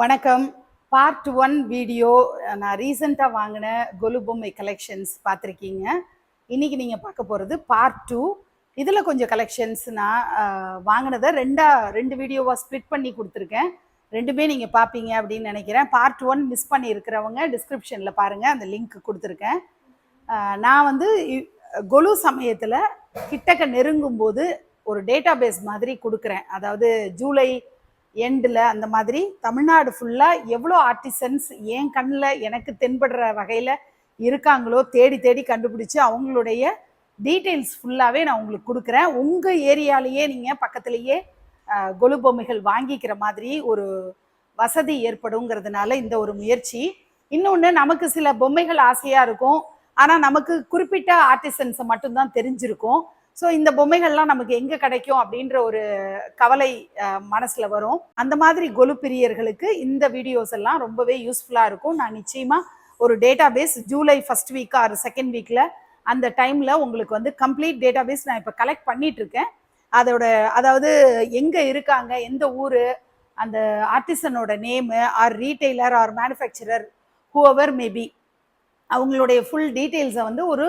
வணக்கம். Part one video நான் ரீசெண்டாக வாங்கின கொலு பொம்மை கலெக்ஷன்ஸ் பார்த்துருக்கீங்க. இன்னைக்கு நீங்கள் பார்க்க போகிறது பார்ட் டூ இதில் கொஞ்சம் கலெக்ஷன்ஸ் நான் வாங்கினதை ரெண்டாக ரெண்டு வீடியோவாக ஸ்ப்ளிட் பண்ணி கொடுத்துருக்கேன். ரெண்டுமே நீங்கள் பார்ப்பீங்க அப்படின்னு நினைக்கிறேன். பார்ட் ஒன் மிஸ் பண்ணியிருக்கிறவங்க டிஸ்கிரிப்ஷனில் பாருங்கள் அந்த லிங்க் கொடுத்துருக்கேன். நான் வந்து இ- கொலு சமயத்தில் கிட்டக்க நெருங்கும் போது ஒரு டேட்டா பேஸ் மாதிரி கொடுக்குறேன். அதாவது ஜூலை எண்டில் அந்த மாதிரி தமிழ்நாடு ஃபுல்லாக எவ்வளோ ஆர்டிசன்ஸ் என் கண்ணில் எனக்கு தென்படுற வகையில் இருக்காங்களோ தேடி தேடி கண்டுபிடிச்சி அவங்களுடைய டீட்டெயில்ஸ் ஃபுல்லாகவே நான் உங்களுக்கு கொடுக்குறேன். உங்கள் ஏரியாலேயே நீங்கள் பக்கத்துலேயே கொலு பொம்மைகள் வாங்கிக்கிற மாதிரி ஒரு வசதி ஏற்படுங்கிறதுனால இந்த ஒரு முயற்சி. இன்னொன்று நமக்கு சில பொம்மைகள் ஆசையாக இருக்கும். ஆனால் நமக்கு குறிப்பிட்ட ஆர்டிசன்ஸை மட்டும்தான் தெரிஞ்சிருக்கும். ஸோ இந்த பொம்மைகள்லாம் நமக்கு எங்கே கிடைக்கும் அப்படின்ற ஒரு கவலை மனசில் வரும். அந்த மாதிரி கொலு பிரியர்களுக்கு இந்த வீடியோஸ் எல்லாம் ரொம்பவே யூஸ்ஃபுல்லாக இருக்கும். நான் நிச்சயமாக ஒரு database July first week or second வீக்கில் அந்த டைமில் உங்களுக்கு வந்து கம்ப்ளீட் டேட்டா பேஸ் நான் இப்போ கலெக்ட் பண்ணிட்டு இருக்கேன். அதோட அதாவது எங்கே இருக்காங்க எந்த ஊர் அந்த ஆர்டிசனோட name or retailer or manufacturer whoever maybe அவங்களுடைய ஃபுல் டீட்டெயில்ஸை வந்து ஒரு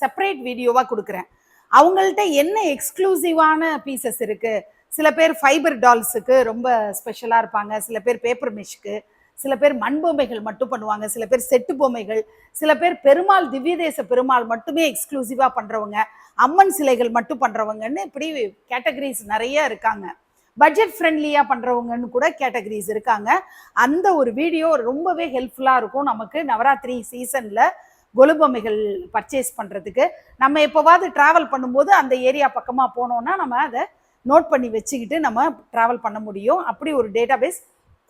செப்பரேட் வீடியோவாக கொடுக்குறேன். அவங்கள்ட்ட என்ன எக்ஸ்க்ளூசிவான பீசஸ் இருக்கு? சில பேர் ஃபைபர் டால்ஸுக்கு ரொம்ப ஸ்பெஷலாக இருப்பாங்க. சில பேர் பேப்பர் மிஷ்க்கு சில பேர் மண் பொம்மைகள் மட்டும் பண்ணுவாங்க. சில பேர் செட்டு பொம்மைகள் சில பேர் பெருமாள் திவ்யதேச பெருமாள் மட்டுமே எக்ஸ்க்ளூசிவாக பண்ணுறவங்க அம்மன் சிலைகள் மட்டும் பண்ணுறவங்கன்னு இப்படி கேட்டகரிஸ் நிறைய இருக்காங்க. பட்ஜெட் ஃப்ரெண்ட்லியாக பண்ணுறவங்கன்னு கூட கேட்டகரிஸ் இருக்காங்க. அந்த ஒரு வீடியோ ரொம்பவே ஹெல்ப்ஃபுல்லாக இருக்கும். நமக்கு நவராத்திரி சீசனில் கொலுபொம்மைகள் பர்ச்சேஸ் பண்ணுறதுக்கு நம்ம எப்போவாவது ட்ராவல் பண்ணும்போது அந்த ஏரியா பக்கமாக போனோன்னா நம்ம அதை நோட் பண்ணி வச்சுக்கிட்டு நம்ம ட்ராவல் பண்ண முடியும். அப்படி ஒரு டேட்டாபேஸ்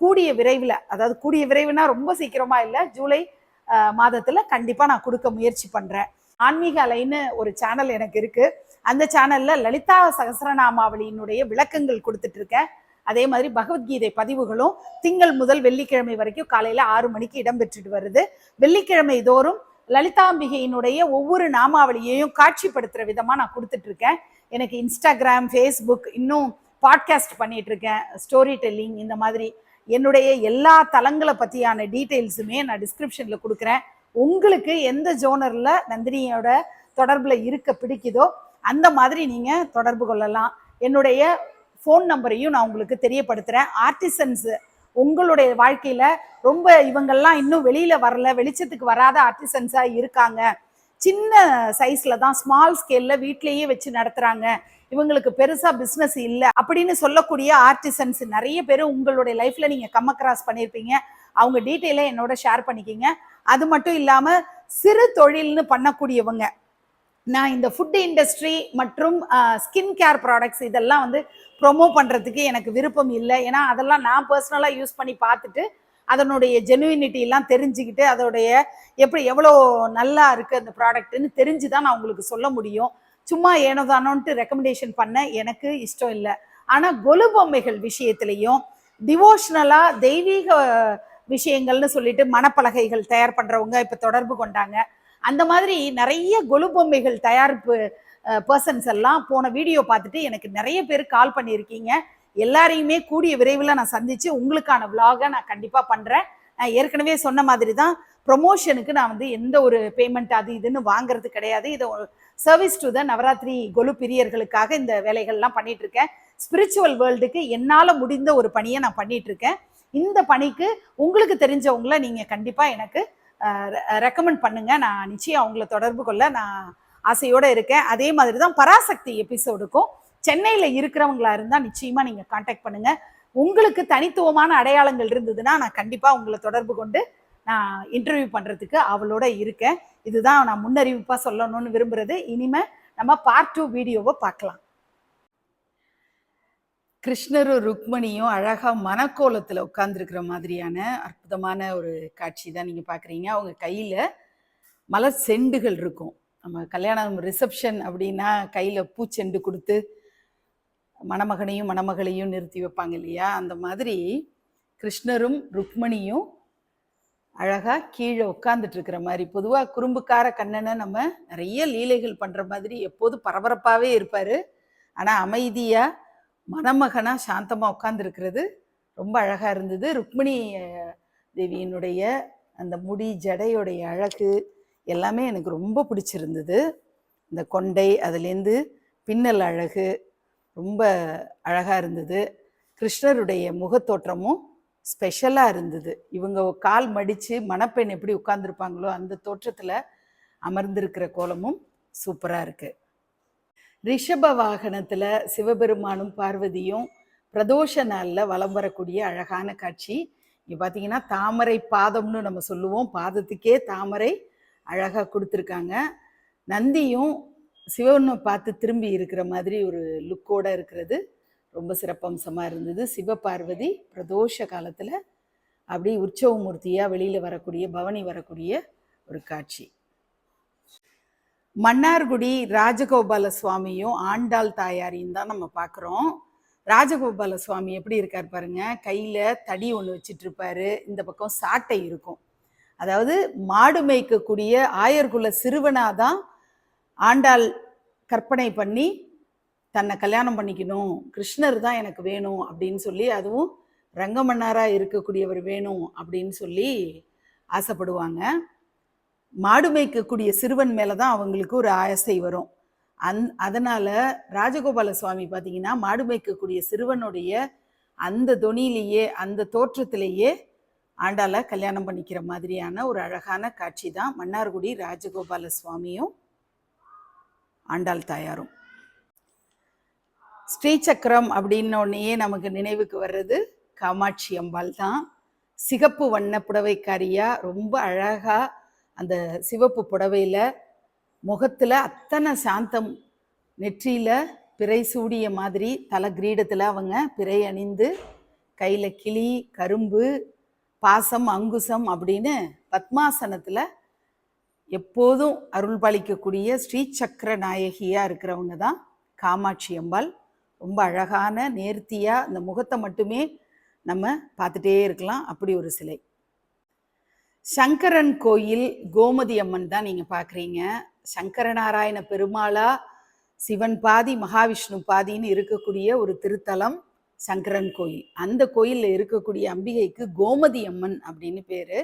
கூடிய விரைவில் அதாவது கூடிய விரைவுனா ரொம்ப சீக்கிரமாக இல்லை ஜூலை மாதத்தில் கண்டிப்பாக நான் கொடுக்க முயற்சி பண்ணுறேன் ஆன்மீக அலைன்னு ஒரு சேனல் எனக்கு இருக்குது அந்த சேனலில் லலிதா சகசரநாமாவளியினுடைய விளக்கங்கள் கொடுத்துட்ருக்கேன் அதே மாதிரி பகவத்கீதை பதிவுகளும் திங்கள் முதல் வெள்ளிக்கிழமை வரைக்கும் காலையில் ஆறு மணிக்கு இடம்பெற்றுட்டு வருது. வெள்ளிக்கிழமை தோறும் லலிதாம்பிகையினுடைய ஒவ்வொரு நாமாவளியையும் காட்சிப்படுத்துகிற விதமாக நான் கொடுத்துட்டு இருக்கேன் எனக்கு இன்ஸ்டாகிராம் ஃபேஸ்புக் இன்னும் பாட்காஸ்ட் பண்ணிட்டு இருக்கேன் ஸ்டோரி டெல்லிங் இந்த மாதிரி. என்னுடைய எல்லா தளங்களை பற்றியான டீட்டெயில்ஸுமே நான் டிஸ்கிரிப்ஷனில் கொடுக்குறேன். உங்களுக்கு எந்த ஜோனரில் நந்தினியோட தொடர்பில் இருக்க பிடிக்குதோ அந்த மாதிரி நீங்கள் தொடர்பு கொள்ளலாம். என்னுடைய ஃபோன் நம்பரையும் நான் உங்களுக்கு தெரியப்படுத்துகிறேன் ஆர்டிசன்ஸு உங்களுடைய வாழ்க்கையில் ரொம்ப இவங்கெல்லாம் இன்னும் வெளியில் வரல வெளிச்சத்துக்கு வராத ஆர்டிசன்ஸா இருக்காங்க. சின்ன சைஸில் தான் ஸ்மால் ஸ்கேல்ல வீட்லேயே வச்சு நடத்துகிறாங்க இவங்களுக்கு பெருசாக பிஸ்னஸ் இல்லை அப்படின்னு சொல்லக்கூடிய ஆர்டிசன்ஸ் நிறைய பேர் உங்களுடைய லைஃப்பில் நீங்கள் கம் அக்ராஸ் பண்ணியிருப்பீங்க அவங்க டீட்டெயிலை என்னோட ஷேர் பண்ணிக்கிங்க. அது மட்டும் இல்லாமல் சிறு தொழில்னு பண்ணக்கூடியவங்க நான் இந்த ஃபுட் இண்டஸ்ட்ரி மற்றும் ஸ்கின் கேர் ப்ராடக்ட்ஸ் இதெல்லாம் வந்து ப்ரொமோ பண்ணுறதுக்கு எனக்கு விருப்பம் இல்லை. ஏன்னா அதெல்லாம் நான் பர்சனலாக யூஸ் பண்ணி பார்த்துட்டு அதனுடைய ஜெனுவினிட்டி எல்லாம் தெரிஞ்சுக்கிட்டு அதோடைய எப்படி எவ்வளோ நல்லா இருக்குது அந்த ப்ராடக்ட்னு தெரிஞ்சு தான் நான் உங்களுக்கு சொல்ல முடியும். சும்மா ஏனோதானோன்ட்டு ரெக்கமெண்டேஷன் பண்ண எனக்கு இஷ்டம் இல்லை. ஆனால் கொலு பொம்மைகள் விஷயத்துலையும் டிவோஷ்னலாக தெய்வீக விஷயங்கள்னு சொல்லிட்டு மணப்பலகைகள் தயார் பண்ணுறவங்க இப்போ தொடர்பு கொண்டாங்க. அந்த மாதிரி நிறைய கொலு பொம்மைகள் தயாரிப்பு பர்சன்ஸ் எல்லாம் போன வீடியோ பார்த்துட்டு எனக்கு நிறைய பேர் கால் பண்ணியிருக்கீங்க. எல்லாரையுமே கூடிய விரைவில் நான் சந்திச்சு உங்களுக்கான விலாகை நான் கண்டிப்பாக பண்ணுறேன் நான் ஏற்கனவே சொன்ன மாதிரி தான் ப்ரொமோஷனுக்கு நான் வந்து எந்த ஒரு பேமெண்ட் அது இதுன்னு வாங்குறது கிடையாது. இதை service to the Navaratri Golu பிரியர்களுக்காக இந்த வேலைகள்லாம் பண்ணிட்டு இருக்கேன் ஸ்பிரிச்சுவல் வேர்ல்டுக்கு என்னால் முடிந்த ஒரு பணியை நான் பண்ணிட்டு இருக்கேன் இந்த பணிக்கு உங்களுக்கு தெரிஞ்சவங்கள நீங்கள் கண்டிப்பாக எனக்கு ரெக்கமெண்ட் பண்ணுங்க. நான் நிச்சயம் அவங்கள தொடர்பு கொள்ள நான் ஆசையோடு இருக்கேன். அதே மாதிரி தான் பராசக்தி எபிசோடுக்கும் சென்னையில் இருக்கிறவங்களா இருந்தால் நிச்சயமாக நீங்கள் காண்டாக்ட் பண்ணுங்கள் உங்களுக்கு தனித்துவமான அடையாளங்கள் இருந்ததுன்னா நான் கண்டிப்பாக உங்களை தொடர்பு கொண்டு நான் இன்டர்வியூ பண்ணுறதுக்கு அவளோட இருக்கேன். இதுதான் நான் முன்னறிவிப்பாக சொல்லணும்னு விரும்புகிறது இனிமேல் நம்ம பார்ட் டூ வீடியோவை பார்க்கலாம். கிருஷ்ணரும் ருக்மணியும் அழகாக மனக்கோலத்தில் உட்கார்ந்துருக்கிற மாதிரியான அற்புதமான ஒரு காட்சி தான் நீங்கள் பார்க்குறீங்க அவங்க கையில் மலர் செண்டுகள் இருக்கும். நம்ம கல்யாணம் ரிசப்ஷன் அப்படின்னா கையில் பூச்செண்டு கொடுத்து மணமகனையும் மணமகளையும் நிறுத்தி வைப்பாங்க இல்லையா? அந்த மாதிரி கிருஷ்ணரும் ருக்மணியும் அழகாக கீழே உட்கார்ந்துட்டு இருக்கிற மாதிரி பொதுவாக குறும்புக்கார கண்ணனை நம்ம நிறைய லீலைகள் பண்ணுற மாதிரி எப்போது பரபரப்பாகவே இருப்பார். ஆனால் அமைதியாக மணமகனாக சாந்தமாக உட்காந்துருக்கிறது ரொம்ப அழகாக இருந்தது. ருக்மிணி தேவியினுடைய அந்த முடி ஜடையுடைய அழகு எல்லாமே எனக்கு ரொம்ப பிடிச்சிருந்தது. இந்த கொண்டை அதுலேருந்து பின்னல் அழகு ரொம்ப அழகாக இருந்தது. கிருஷ்ணருடைய முகத்தோற்றமும் ஸ்பெஷலாக இருந்தது. இவங்க கால் மடித்து மணப்பெண் எப்படி உட்கார்ந்துருப்பாங்களோ அந்த தோற்றத்தில் அமர்ந்திருக்கிற கோலமும் சூப்பராக இருக்குது ரிஷப வாகனத்தில் சிவபெருமானும் பார்வதியும் பிரதோஷ நாளில் வலம் வரக்கூடிய அழகான காட்சி. இங்கே பார்த்தீங்கன்னா தாமரை பாதம்னு நம்ம சொல்லுவோம். பாதத்துக்கே தாமரை அழகாக கொடுத்துருக்காங்க. நந்தியும் சிவனை பார்த்து திரும்பி இருக்கிற மாதிரி ஒரு லுக்கோட இருக்கிறது. ரொம்ப சிறப்பம்சமாக இருந்தது. சிவபார்வதி பிரதோஷ காலத்தில் அப்படி உற்சவ மூர்த்தியாக வெளியில் வரக்கூடிய பவனி வரக்கூடிய ஒரு காட்சி. மன்னார்குடி ராஜகோபால சுவாமியும் ஆண்டாள் தாயாரையும் தான் நம்ம பார்க்குறோம் ராஜகோபால சுவாமி எப்படி இருக்கார் பாருங்க. கையில் தடி ஒன்று வச்சிட்டு இருப்பாரு. இந்த பக்கம் சாட்டை இருக்கும். அதாவது மாடு மேய்க்கக்கூடிய ஆயர்குல சிறுவனாதான் ஆண்டாள் கற்பனை பண்ணி தன்னை கல்யாணம் பண்ணிக்கணும். கிருஷ்ணர் தான் எனக்கு வேணும் அப்படின்னு சொல்லி அதுவும் ரங்கமன்னாராக இருக்கக்கூடியவர் வேணும் அப்படின்னு சொல்லி ஆசைப்படுவாங்க. மாடு மேய்க்கக்கூடிய சிறுவன் மேலே தான் அவங்களுக்கு ஒரு ஆசை வரும். அந் அதனால் ராஜகோபால சுவாமி பார்த்தீங்கன்னா மாடு மேய்க்கக்கூடிய சிறுவனுடைய அந்த தொனியிலேயே அந்த தோற்றத்திலேயே ஆண்டாளை கல்யாணம் பண்ணிக்கிற மாதிரியான ஒரு அழகான காட்சி தான் மன்னார்குடி ராஜகோபால சுவாமியும் ஆண்டாள் தாயாரும். ஸ்ரீசக்கரம் அப்படின்னோடனேயே நமக்கு நினைவுக்கு வர்றது காமாட்சி அம்பாள் தான். சிகப்பு வண்ண புடவைக்காரியா ரொம்ப அழகாக அந்த சிவப்பு புடவையில் முகத்தில் அத்தனை சாந்தம். நெற்றியில் பிறை சூடிய மாதிரி தலை கிரீடத்தில் அவங்க பிறை அணிந்து கையில் கிளி கரும்பு பாசம் அங்குசம் அப்படின்னு பத்மாசனத்தில் எப்போதும் அருள் பாலிக்கக்கூடிய ஸ்ரீ சக்கர நாயகியாக இருக்கிறவங்க தான் காமாட்சி அம்பாள். ரொம்ப அழகான நேர்த்தியாக அந்த முகத்தை மட்டுமே நம்ம பார்த்துட்டே இருக்கலாம். அப்படி ஒரு சிலை. சங்கரன் கோயில் கோமதி அம்மன் தான் நீங்கள் பார்க்குறீங்க சங்கரநாராயண பெருமாளா சிவன் பாதி மகாவிஷ்ணு பாதின்னு இருக்கக்கூடிய ஒரு திருத்தலம் சங்கரன் கோயில். அந்த கோயிலில் இருக்கக்கூடிய அம்பிகைக்கு கோமதி அம்மன் அப்படின்னு பேர்.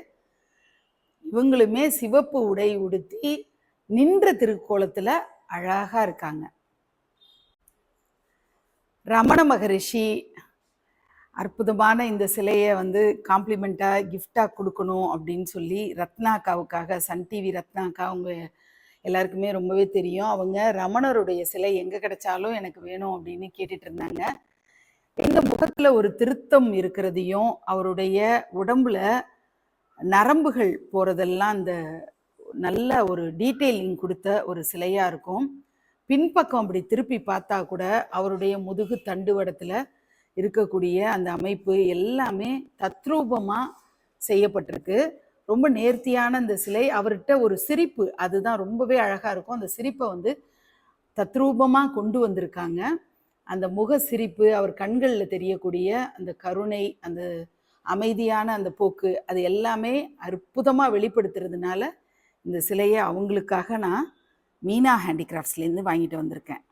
இவங்களுமே சிவப்பு உடை உடுத்தி நின்ற திருக்கோலத்தில் அழகாக இருக்காங்க. ரமண மகரிஷி அற்புதமான இந்த சிலையை வந்து காம்ப்ளிமெண்ட்டாக கிஃப்டாக கொடுக்கணும் அப்படின்னு சொல்லி ரத்னாக்காவுக்காக சன் டிவி ரத்னாக்கா அவங்க எல்லாருக்குமே ரொம்பவே தெரியும். அவங்க ரமணருடைய சிலை எங்கே கிடைச்சாலும் எனக்கு வேணும் அப்படின்னு கேட்டுட்டு இருந்தாங்க. எங்கள் முகத்தில் ஒரு திருத்தம் இருக்கிறதையும் அவருடைய உடம்புல நரம்புகள் போகிறதெல்லாம் அந்த நல்ல ஒரு டீட்டெயிலிங் கொடுத்த ஒரு சிலையாக இருக்கும். பின்பக்கம் அப்படி திருப்பி பார்த்தா கூட அவருடைய முதுகு தண்டுவடத்தில் இருக்கக்கூடிய அந்த அமைப்பு எல்லாமே தத்ரூபமாக செய்யப்பட்டிருக்கு. ரொம்ப நேர்த்தியான அந்த சிலை. அவர்கிட்ட ஒரு சிரிப்பு. அதுதான் ரொம்பவே அழகாக இருக்கும். அந்த சிரிப்பை வந்து தத்ரூபமாக கொண்டு வந்திருக்காங்க. அந்த முக சிரிப்பு அவர் கண்களில் தெரியக்கூடிய அந்த கருணை அந்த அமைதியான அந்த போக்கு அது எல்லாமே அற்புதமாக வெளிப்படுத்துறதுனால இந்த சிலையை அவங்களுக்காக நான் மீனா ஹேண்டிகிராஃப்ட்ஸ்லேருந்து வாங்கிட்டு வந்திருக்கேன்.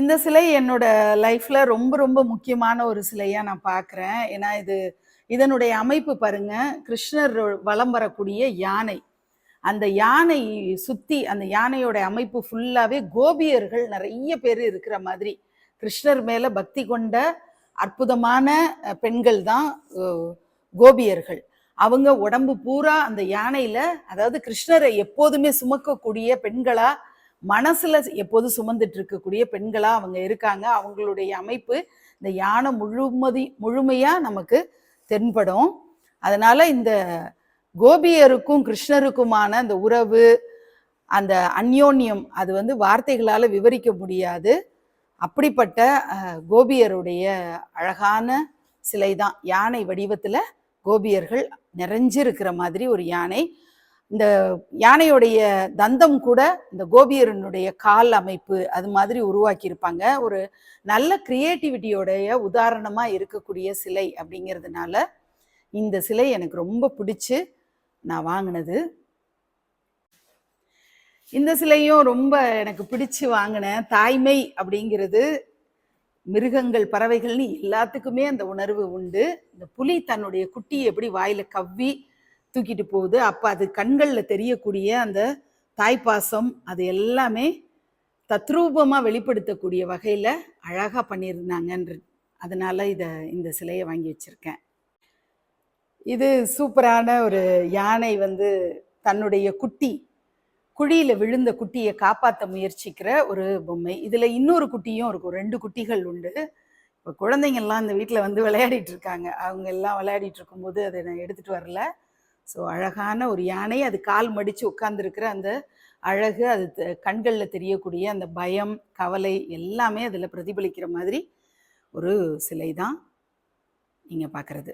இந்த சிலை என்னோட லைஃப்ல ரொம்ப ரொம்ப முக்கியமான ஒரு சிலையா நான் பார்க்குறேன் ஏன்னா இது இதனுடைய அமைப்பு பாருங்க. கிருஷ்ணர் வலம் வரக்கூடிய யானை. அந்த யானை சுத்தி அந்த யானையோட அமைப்பு ஃபுல்லாவே கோபியர்கள் நிறைய பேர் இருக்கிற மாதிரி. கிருஷ்ணர் மேல பக்தி கொண்ட அற்புதமான பெண்கள் தான் கோபியர்கள். அவங்க உடம்பு பூரா அந்த யானையில அதாவது கிருஷ்ணரை எப்போதுமே சுமக்கக்கூடிய பெண்களா மனசுல எப்போதும் சுமந்துட்டு இருக்கக்கூடிய பெண்களா அவங்க இருக்காங்க அவங்களுடைய அமைப்பு இந்த யானை முழுமதி முழுமையா நமக்கு தென்படும். அதனால இந்த கோபியருக்கும் கிருஷ்ணருக்குமான அந்த உறவு அந்த அந்யோன்யம் அது வந்து வார்த்தைகளால விவரிக்க முடியாது. அப்படிப்பட்ட கோபியருடைய அழகான சிலை தான் யானை வடிவத்துல கோபியர்கள் நிறைஞ்சிருக்கிற மாதிரி ஒரு யானை இந்த யானையுடைய தந்தம் கூட இந்த கோபியரனுடைய கால் அமைப்பு அது மாதிரி உருவாக்கியிருப்பாங்க. ஒரு நல்ல கிரியேட்டிவிட்டியோடைய உதாரணமாக இருக்கக்கூடிய சிலை அப்படிங்கிறதுனால இந்த சிலை எனக்கு ரொம்ப பிடிச்சு நான் வாங்கினது. இந்த சிலையும் ரொம்ப எனக்கு பிடிச்சு வாங்கினேன் தாய்மை அப்படிங்கிறது மிருகங்கள் பறவைகள்னு எல்லாத்துக்குமே அந்த உணர்வு உண்டு. இந்த புலி தன்னுடைய குட்டியை எப்படி வாயில கவ்வி தூக்கிட்டு போகுது. அப்போ அது கண்களில் தெரியக்கூடிய அந்த தாய்ப்பாசம் அது எல்லாமே தத்ரூபமாக வெளிப்படுத்தக்கூடிய வகையில் அழகாக பண்ணியிருந்தாங்கன்ற அதனால் இதை இந்த சிலையை வாங்கி வச்சுருக்கேன். இது சூப்பரான ஒரு யானை வந்து தன்னுடைய குட்டி குழியில் விழுந்த குட்டியை காப்பாற்ற முயற்சிக்கிற ஒரு பொம்மை. இதில் இன்னொரு குட்டியும் இருக்கும். ரெண்டு குட்டிகள் உண்டு. இப்போ குழந்தைங்கள்லாம் இந்த வீட்டில் வந்து விளையாடிட்டு இருக்காங்க. அவங்க எல்லாம் விளையாடிட்டு இருக்கும்போது அதை நான் எடுத்துகிட்டு வரல. ஸோ அழகான ஒரு யானை அது கால் மடித்து உட்கார்ந்துருக்கிற அந்த அழகு அது கண்களில் தெரியக்கூடிய அந்த பயம் கவலை எல்லாமே அதில் பிரதிபலிக்கிற மாதிரி ஒரு சிலை தான் நீங்கள் பார்க்குறது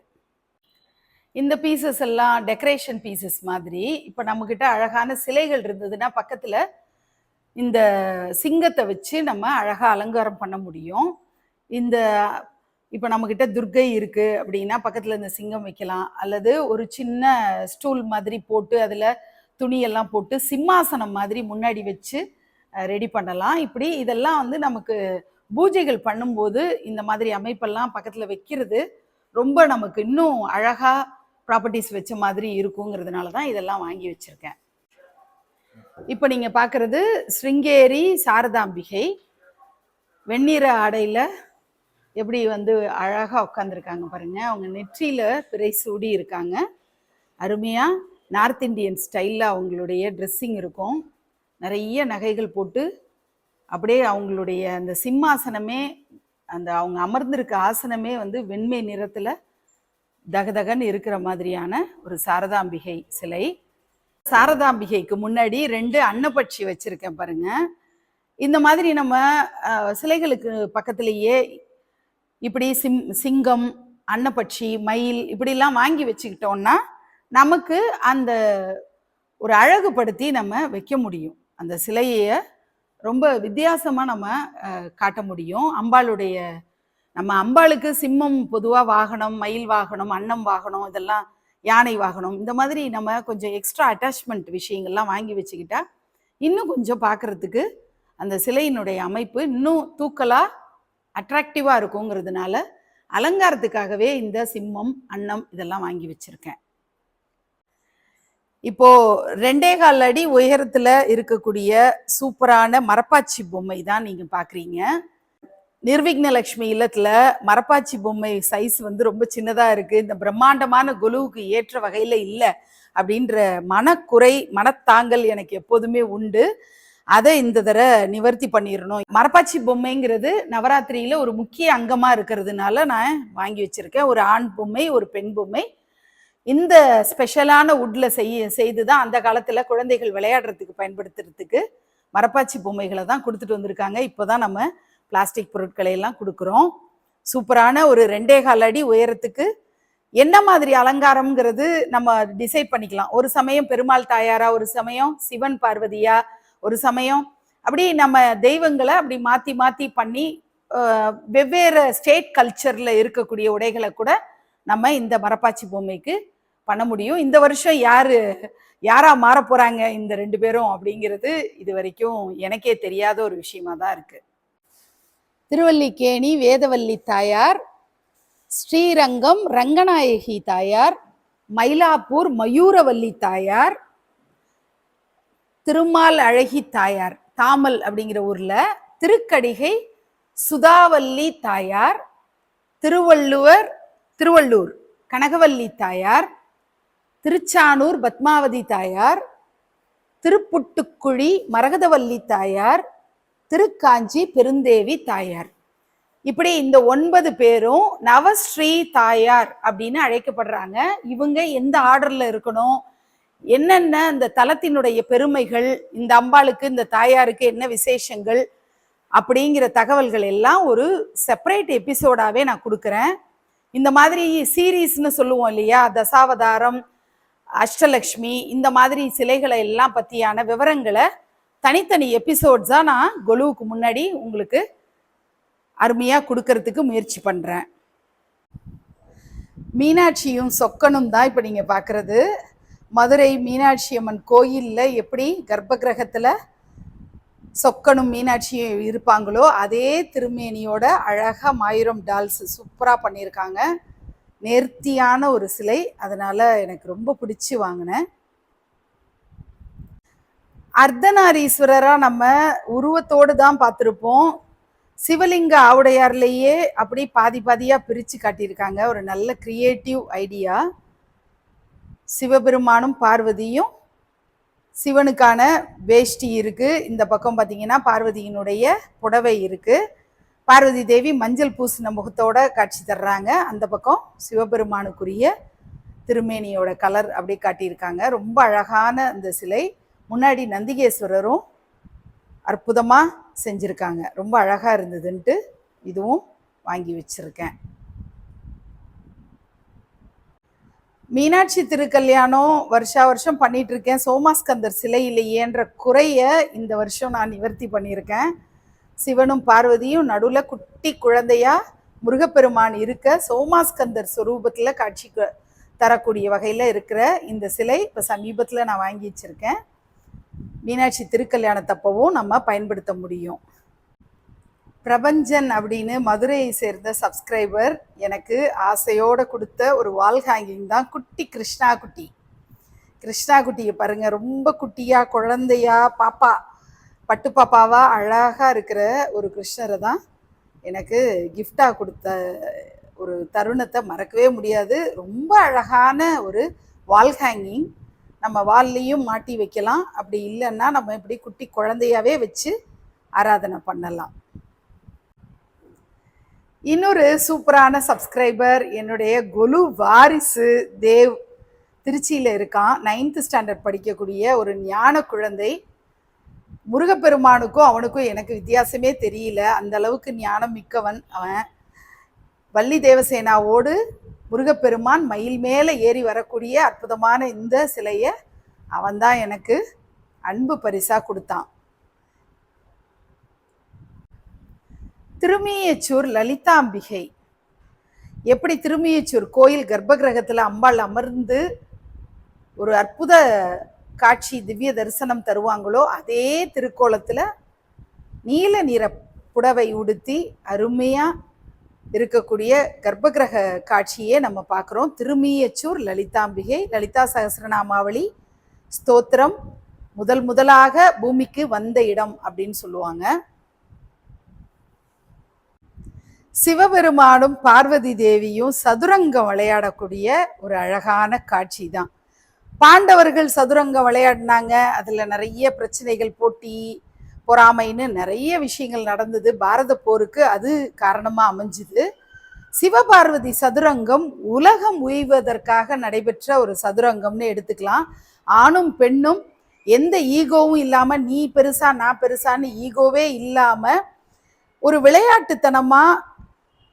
இந்த பீசஸ் எல்லாம் டெக்கரேஷன் பீசஸ் மாதிரி இப்போ நம்மக்கிட்ட அழகான சிலைகள் இருந்ததுன்னா பக்கத்தில் இந்த சிங்கத்தை வச்சு நம்ம அழகாக அலங்காரம் பண்ண முடியும். இந்த இப்போ நம்மக்கிட்ட துர்க்கை இருக்குது அப்படின்னா பக்கத்தில் இந்த சிங்கம் வைக்கலாம். அல்லது ஒரு சின்ன ஸ்டூல் மாதிரி போட்டு அதில் துணியெல்லாம் போட்டு சிம்மாசனம் மாதிரி முன்னாடி வச்சு ரெடி பண்ணலாம். இப்படி இதெல்லாம் வந்து நமக்கு பூஜைகள் பண்ணும்போது இந்த மாதிரி அமைப்பெல்லாம் பக்கத்தில் வைக்கிறது ரொம்ப நமக்கு இன்னும் அழகாக ப்ராப்பர்ட்டிஸ் வச்ச மாதிரி இருக்குங்கிறதுனால தான் இதெல்லாம் வாங்கி வச்சுருக்கேன். இப்போ நீங்கள் பார்க்குறது ஸ்ருங்கேரி சாரதாம்பிகை வெண்ணிற ஆடையில் எப்படி வந்து அழகாக உட்காந்துருக்காங்க பாருங்க. அவங்க நெற்றியில் பிறை சூடி இருக்காங்க. அருமையாக நார்த் இண்டியன் ஸ்டைலில் அவங்களுடைய ட்ரெஸ்ஸிங் இருக்கும். நிறைய நகைகள் போட்டு அப்படியே அவங்களுடைய அந்த சிம்மாசனமே அந்த அவங்க அமர்ந்திருக்க ஆசனமே வந்து வெண்மை நிறத்தில் தகதகன்னு இருக்கிற மாதிரியான ஒரு சாரதாம்பிகை சிலை. சாரதாம்பிகைக்கு முன்னாடி ரெண்டு அன்னப்பட்சி வச்சுருக்கேன் பாருங்க. இந்த மாதிரி நம்ம சிலைகளுக்கு பக்கத்திலேயே இப்படி சிம் சிங்கம் அன்னப்பட்சி மயில் இப்படிலாம் வாங்கி வச்சுக்கிட்டோம்னா நமக்கு அந்த ஒரு அழகுபடுத்தி நம்ம வைக்க முடியும். அந்த சிலையை ரொம்ப வித்தியாசமாக நம்ம காட்ட முடியும். அம்பாளுடைய நம்ம அம்பாளுக்கு சிம்மம் பொதுவாக வாகனம் மயில் வாகனம் அன்னம் வாகனம் இதெல்லாம் யானை வாகனம் இந்த மாதிரி நம்ம கொஞ்சம் எக்ஸ்ட்ரா அட்டாச்மெண்ட் விஷயங்கள்லாம் வாங்கி வச்சுக்கிட்டா இன்னும் கொஞ்சம் பார்க்குறதுக்கு அந்த சிலையினுடைய அமைப்பு இன்னும் தூக்கலாக அட்ராக்டிவாக இருக்குங்கிறதுனால அலங்காரத்துக்காகவே இந்த சிம்மம் அன்னம் இதெல்லாம் வாங்கி வச்சிருக்கேன். இப்போ ரெண்டே கால் அடி உயரத்துல இருக்கக்கூடிய சூப்பரான மரப்பாச்சி பொம்மை தான் நீங்க பாக்குறீங்க. நிர்விக்னலட்சுமி இல்லத்துல மரப்பாச்சி பொம்மை சைஸ் வந்து ரொம்ப சின்னதா இருக்கு. இந்த பிரம்மாண்டமான குலுவுக்கு ஏற்ற வகையில இல்லை அப்படின்ற மனக்குறை மனத்தாங்கல் எனக்கு எப்போதுமே உண்டு. அதை இந்த தடவை நிவர்த்தி பண்ணிடணும். மரப்பாச்சி பொம்மைங்கிறது நவராத்திரியில ஒரு முக்கிய அங்கமா இருக்கிறதுனால நான் வாங்கி வச்சிருக்கேன். ஒரு ஆண் பொம்மை ஒரு பெண் பொம்மை. இந்த ஸ்பெஷலான உட்ல செய்ய செய்து தான் அந்த காலத்துல குழந்தைகள் விளையாடுறதுக்கு பயன்படுத்துறதுக்கு மரப்பாச்சி பொம்மைகளை தான் கொடுத்துட்டு வந்திருக்காங்க. இப்போ தான் நம்ம பிளாஸ்டிக் பொருட்களை எல்லாம் கொடுக்குறோம். சூப்பரான ஒரு ரெண்டே கால் அடி உயரத்துக்கு என்ன மாதிரி அலங்காரம்ங்கிறது நம்ம டிசைட் பண்ணிக்கலாம். ஒரு சமயம் பெருமாள் தாயாரா ஒரு சமயம் சிவன் பார்வதியா ஒரு சமயம் அப்படி நம்ம தெய்வங்களை அப்படி மாற்றி மாற்றி பண்ணி வெவ்வேறு ஸ்டேட் கல்ச்சரில் இருக்கக்கூடிய உடைகளை கூட நம்ம இந்த மரப்பாச்சி பொம்மைக்கு பண்ண முடியும். இந்த வருஷம் யார் யாராக மாற போகிறாங்க இந்த ரெண்டு பேரும் அப்படிங்கிறது இது வரைக்கும் எனக்கே தெரியாத ஒரு விஷயமா தான் இருக்குது திருவல்லிக்கேணி வேதவல்லி தாயார் ஸ்ரீரங்கம் ரங்கநாயகி தாயார் மயிலாப்பூர் மயூரவல்லி தாயார் திருமால் அழகி தாயார் தாமல் அப்படிங்கிற ஊர்ல திருக்கடிகை சுதாவல்லி தாயார் திருவள்ளுவர் திருவள்ளூர் கனகவல்லி தாயார் திருச்சானூர் பத்மாவதி தாயார் திருப்புட்டுக்குழி மரகதவல்லி தாயார் திருக்காஞ்சி பெருந்தேவி தாயார். இப்படி இந்த ஒன்பது பேரும் நவஸ்ரீ தாயார் அப்படின்னு அழைக்கப்படுறாங்க. இவங்க எந்த ஆர்டர்ல இருக்கணும்? என்னென்ன இந்த தலத்தினுடைய பெருமைகள் இந்த அம்பாளுக்கு இந்த தாயாருக்கு என்ன விசேஷங்கள் அப்படிங்கிற தகவல்கள் எல்லாம் ஒரு செப்பரேட் எபிசோடாகவே நான் கொடுக்குறேன். இந்த மாதிரி சீரீஸ்னு சொல்லுவோம் இல்லையா? தசாவதாரம் அஷ்டலக்ஷ்மி இந்த மாதிரி சிலைகளை எல்லாம் பற்றியான விவரங்களை தனித்தனி எபிசோட்ஸாக நான் கொலுவுக்கு முன்னாடி உங்களுக்கு அருமையாக கொடுக்கறதுக்கு முயற்சி பண்ணுறேன் மீனாட்சியும் சொக்கனும் தான் இப்போ நீங்கள் பார்க்குறது மதுரை மீனாட்சி அம்மன் கோயிலில் எப்படி கர்ப்ப கிரகத்தில் சொக்கனும் மீனாட்சியும் இருப்பாங்களோ அதே திருமேனியோட அழகாக மாயிரம் டால்ஸ் சூப்பராக பண்ணியிருக்காங்க. நேர்த்தியான ஒரு சிலை. அதனால் எனக்கு ரொம்ப பிடிச்சி வாங்கினேன். அர்த்தநாரீஸ்வரராக நம்ம உருவத்தோடு தான் பார்த்துருப்போம். சிவலிங்க ஆவுடையார்லேயே அப்படி பாதி பாதியாக பிரித்து காட்டியிருக்காங்க. ஒரு நல்ல க்ரியேட்டிவ் ஐடியா சிவபெருமானும் பார்வதியும் சிவனுக்கான வேஷ்டி இருக்குது இந்த பக்கம் பார்த்தீங்கன்னா பார்வதியினுடைய புடவை இருக்குது பார்வதி தேவி மஞ்சள் பூசின முகத்தோட காட்சி தர்றாங்க. அந்த பக்கம் சிவபெருமானுக்குரிய திருமேனியோட கலர் அப்படி காட்டியிருக்காங்க. ரொம்ப அழகான அந்த சிலை. முன்னாடி நந்திகேஸ்வரரும் அற்புதமாக செஞ்சுருக்காங்க. ரொம்ப அழகாக இருந்ததுன்ட்டு இதுவும் வாங்கி வச்சுருக்கேன். மீனாட்சி திருக்கல்யாணம் வருஷா வருஷம் பண்ணிட்டு இருக்கேன் சோமாஸ்கந்தர் சிலை இல்லையேன்ற குறைய இந்த வருஷம் நான் நிவர்த்தி பண்ணியிருக்கேன். சிவனும் பார்வதியும் நடுவில் குட்டி குழந்தையா முருகப்பெருமான் இருக்க சோமாஸ்கந்தர் சுரூபத்தில் காட்சி தரக்கூடிய வகையில் இருக்கிற இந்த சிலை இப்போ சமீபத்தில் நான் வாங்கி வச்சுருக்கேன். மீனாட்சி திருக்கல்யாணத்தப்பவும் நம்ம பயன்படுத்த முடியும். பிரபஞ்சன் அப்படின்னு மதுரையை சேர்ந்த சப்ஸ்கிரைபர் எனக்கு ஆசையோடு கொடுத்த ஒரு வால் ஹேங்கிங் தான் குட்டி கிருஷ்ணா குட்டி. கிருஷ்ணா குட்டியை பாருங்க ரொம்ப குட்டியா குழந்தையா பாப்பா பட்டு பாப்பாவா அழகா இருக்கிற ஒரு கிருஷ்ணரை தான் எனக்கு கிஃப்டாக கொடுத்த ஒரு தருணத்தை மறக்கவே முடியாது. ரொம்ப அழகான ஒரு வால் ஹேங்கிங் நம்ம வால்லையும் மாட்டி வைக்கலாம். அப்படி இல்லைன்னா நம்ம இப்படி குட்டி குழந்தையாவே வச்சு ஆராதனை பண்ணலாம். இன்னொரு சூப்பரான சப்ஸ்கிரைபர் என்னுடைய கொலு வாரிசு தேவ் திருச்சியில் இருக்கான். நைன்த்து ஸ்டாண்டர்ட் படிக்கக்கூடிய ஒரு ஞான குழந்தை. முருகப்பெருமானுக்கும் அவனுக்கும் எனக்கு வித்தியாசமே தெரியல. அந்த அளவுக்கு ஞானம் மிக்கவன் அவன். வள்ளி தேவசேனாவோடு முருகப்பெருமான் மயில் மேலே ஏறி வரக்கூடிய அற்புதமான இந்த சிலையை அவன்தான் எனக்கு அன்பு பரிசாக கொடுத்தான். திருமியச்சூர் லலிதாம்பிகை. எப்படி திருமியச்சூர் கோயில் கர்ப்பகிரகத்தில் அம்பாள் அமர்ந்து ஒரு அற்புத காட்சி திவ்ய தரிசனம் தருவாங்களோ அதே திருக்கோலத்தில் நீல நிற புடவை உடுத்தி அருமையாக இருக்கக்கூடிய கர்ப்பகிரக காட்சியே நம்ம பார்க்குறோம். திருமியச்சூர் லலிதாம்பிகை லலிதா சகசிரநாமாவளி ஸ்தோத்திரம். முதல் முதலாக பூமிக்கு வந்த இடம் அப்படின்னு சொல்லுவாங்க. சிவபெருமானும் பார்வதி தேவியும் சதுரங்கம் விளையாடக்கூடிய ஒரு அழகான காட்சி தான் பாண்டவர்கள் சதுரங்கம் விளையாடினாங்க. அதில் நிறைய பிரச்சனைகள் போட்டி பொறாமைன்னு நிறைய விஷயங்கள் நடந்தது. பாரத போருக்கு அது காரணமாக அமைஞ்சுது. சிவபார்வதி சதுரங்கம் உலகம் உய்வதற்காக நடைபெற்ற ஒரு சதுரங்கம்னு எடுத்துக்கலாம். ஆணும் பெண்ணும் எந்த ஈகோவும் இல்லாமல் நீ பெருசா நான் பெருசான்னு ஈகோவே இல்லாமல் ஒரு விளையாட்டுத்தனமாக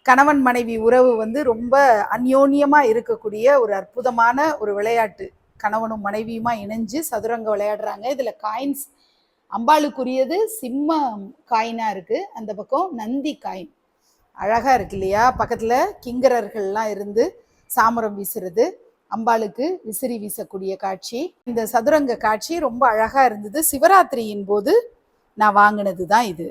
கணவன் மனைவி உறவு வந்து ரொம்ப அந்யோன்யமாக இருக்கக்கூடிய ஒரு அற்புதமான ஒரு விளையாட்டு. கணவனும் மனைவியுமா இணைஞ்சு சதுரங்க விளையாடுறாங்க. இதில் காயின்ஸ் அம்பாளுக்குரியது சிம்ம காயினாக இருக்குது அந்த பக்கம் நந்தி காயின் அழகாக இருக்கு இல்லையா? பக்கத்தில் கிங்கரர்கள்லாம் இருந்து சாமரம் வீசுறது. அம்பாளுக்கு விசிறி வீசக்கூடிய காட்சி. இந்த சதுரங்க காட்சி ரொம்ப அழகாக இருந்தது. சிவராத்திரியின் போது நான் வாங்கினது தான் இது.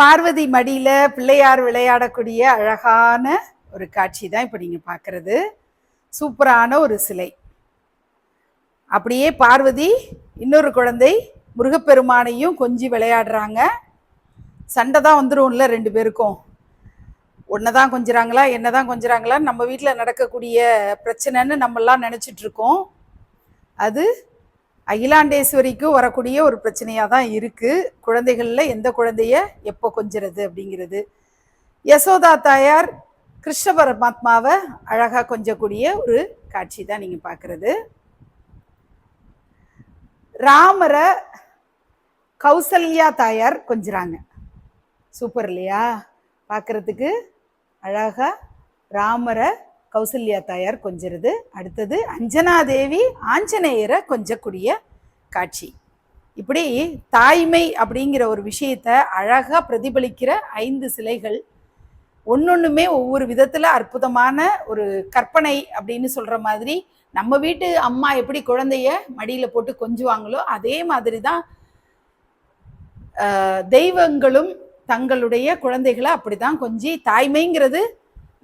பார்வதி மடியில் பிள்ளையார் விளையாடக்கூடிய அழகான ஒரு காட்சி தான் இப்போ நீங்கள் பார்க்குறது சூப்பரான ஒரு சிலை. அப்படியே பார்வதி இன்னொரு குழந்தை முருகப்பெருமானையும் கொஞ்சி விளையாடுறாங்க. சண்டை தான் வந்துடும்ல ரெண்டு பேருக்கும். ஒன்றை தான் கொஞ்சிறாங்களா என்ன தான் கொஞ்சுறாங்களா நம்ம வீட்டில் நடக்கக்கூடிய பிரச்சனைன்னு நம்மெல்லாம் நினச்சிட்ருக்கோம் அது அகிலாண்டேஸ்வரிக்கும் வரக்கூடிய ஒரு பிரச்சனையாக தான் இருக்குது குழந்தைகளில் எந்த குழந்தைய எப்போ கொஞ்சுறது அப்படிங்கிறது. யசோதா தாயார் கிருஷ்ண பரமாத்மாவை அழகாக கொஞ்சக்கூடிய ஒரு காட்சி தான் நீங்கள் பார்க்குறது ராமரை கௌசல்யா தாயார் கொஞ்சுறாங்க. சூப்பர் இல்லையா? பார்க்குறதுக்கு அழகாக ராமரை கௌசல்யா தாயார் கொஞ்சிறது. அடுத்தது அஞ்சனாதேவி ஆஞ்சநேயரை கொஞ்சக்கூடிய காட்சி. இப்படி தாய்மை அப்படிங்கிற ஒரு விஷயத்தை அழகாக பிரதிபலிக்கிற ஐந்து சிலைகள் ஒன்றொன்றுமே ஒவ்வொரு விதத்தில் அற்புதமான ஒரு கற்பனை அப்படின்னு சொல்கிற மாதிரி நம்ம வீட்டு அம்மா எப்படி குழந்தைய மடியில் போட்டு கொஞ்சுவாங்களோ அதே மாதிரி தான் தெய்வங்களும் தங்களுடைய குழந்தைகளை அப்படி தான் கொஞ்சி தாய்மைங்கிறது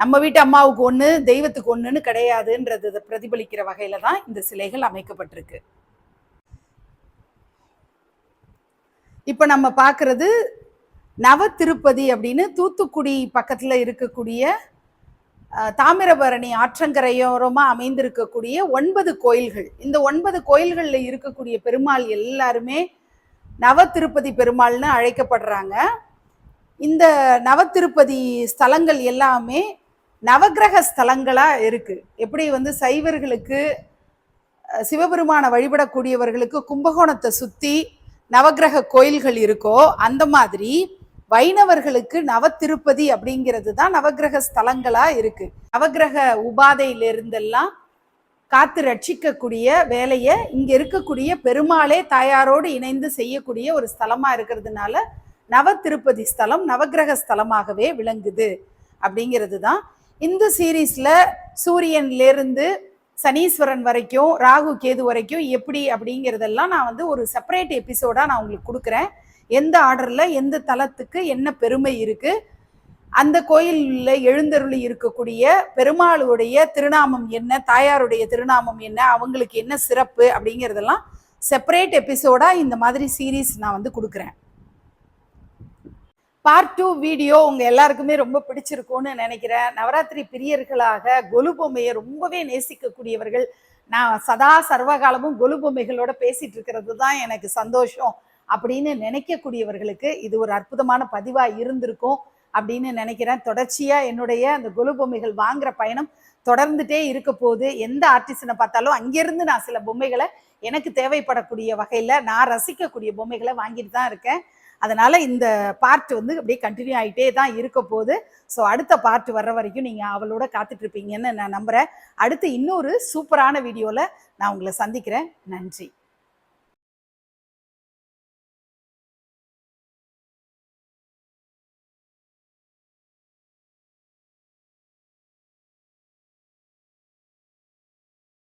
நம்ம வீட்டு அம்மாவுக்கு ஒன்று தெய்வத்துக்கு ஒன்றுன்னு கிடையாதுன்றது பிரதிபலிக்கிற வகையில தான் இந்த சிலைகள் அமைக்கப்பட்டிருக்கு. இப்போ நம்ம பார்க்கறது நவ திருப்பதி அப்படின்னு தூத்துக்குடி பக்கத்தில் இருக்கக்கூடிய தாமிரபரணி ஆற்றங்கரையோரமாக அமைந்திருக்கக்கூடிய ஒன்பது கோயில்கள். இந்த ஒன்பது கோயில்களில் இருக்கக்கூடிய பெருமாள் எல்லாருமே நவ திருப்பதி பெருமாள்னு அழைக்கப்படுறாங்க. இந்த நவ திருப்பதி ஸ்தலங்கள் எல்லாமே நவக்கிரக ஸ்தலங்களாக இருக்குது எப்படி வந்து சைவர்களுக்கு சிவபெருமானை வழிபடக்கூடியவர்களுக்கு கும்பகோணத்தை சுற்றி நவக்கிரக கோயில்கள் இருக்கோ அந்த மாதிரி வைணவர்களுக்கு நவத்திருப்பதி அப்படிங்கிறது தான் நவக்கிரக ஸ்தலங்களாக இருக்குது நவக்கிரக உபாதையிலிருந்தெல்லாம் காத்து ரட்சிக்கக்கூடிய வேலையை இங்கே இருக்கக்கூடிய பெருமாளே தாயாரோடு இணைந்து செய்யக்கூடிய ஒரு ஸ்தலமாக இருக்கிறதுனால நவ திருப்பதி ஸ்தலம் நவக்கிரக ஸ்தலமாகவே விளங்குது அப்படிங்கிறது தான் இந்த சீரீஸ்ல சூரியன்லேருந்து சனீஸ்வரன் வரைக்கும் ராகு கேது வரைக்கும் எப்படி அப்படிங்கிறதெல்லாம் நான் வந்து ஒரு செப்பரேட் எபிசோடா நான் உங்களுக்கு கொடுக்குறேன். எந்த ஆர்டர்ல எந்த தலத்துக்கு என்ன பெருமை இருக்கு? அந்த கோயிலில் எழுந்தருளி இருக்கக்கூடிய பெருமாளுடைய திருநாமம் என்ன? தாயாருடைய திருநாமம் என்ன? அவங்களுக்கு என்ன சிறப்பு அப்படிங்கிறதெல்லாம் செப்பரேட் எபிசோடாக இந்த மாதிரி சீரீஸ் நான் வந்து கொடுக்குறேன். பார்ட் டூ வீடியோ உங்கள் எல்லாருக்குமே ரொம்ப பிடிச்சிருக்கும்னு நினைக்கிறேன். நவராத்திரி பிரியர்களாக கொலு பொம்மையை ரொம்பவே நேசிக்கக்கூடியவர்கள் நான் சதா சர்வகாலமும் கொலு பொம்மைகளோட பேசிகிட்டு இருக்கிறது தான் எனக்கு சந்தோஷம் அப்படின்னு நினைக்கக்கூடியவர்களுக்கு இது ஒரு அற்புதமான பதிவாக இருந்திருக்கும் அப்படின்னு நினைக்கிறேன். தொடர்ச்சியாக என்னுடைய அந்த கொலு பொம்மைகள் வாங்குற பயணம் தொடர்ந்துட்டே இருக்க போகுது. எந்த ஆர்டிஸ்டனை பார்த்தாலும் அங்கேருந்து நான் சில பொம்மைகளை எனக்கு தேவைப்படக்கூடிய வகையில் நான் ரசிக்கக்கூடிய பொம்மைகளை வாங்கிட்டு தான் இருக்கேன். அதனால் இந்த பார்ட் வந்து அப்படியே கண்டினியூ ஆகிட்டே தான் இருக்க போகுது. ஸோ அடுத்த பார்ட் வர்ற வரைக்கும் நீங்கள் அவளோட காத்துட்ருப்பீங்கன்னு நான் நம்புகிறேன் அடுத்து இன்னொரு சூப்பரான வீடியோவில் நான் உங்களை சந்திக்கிறேன். நன்றி.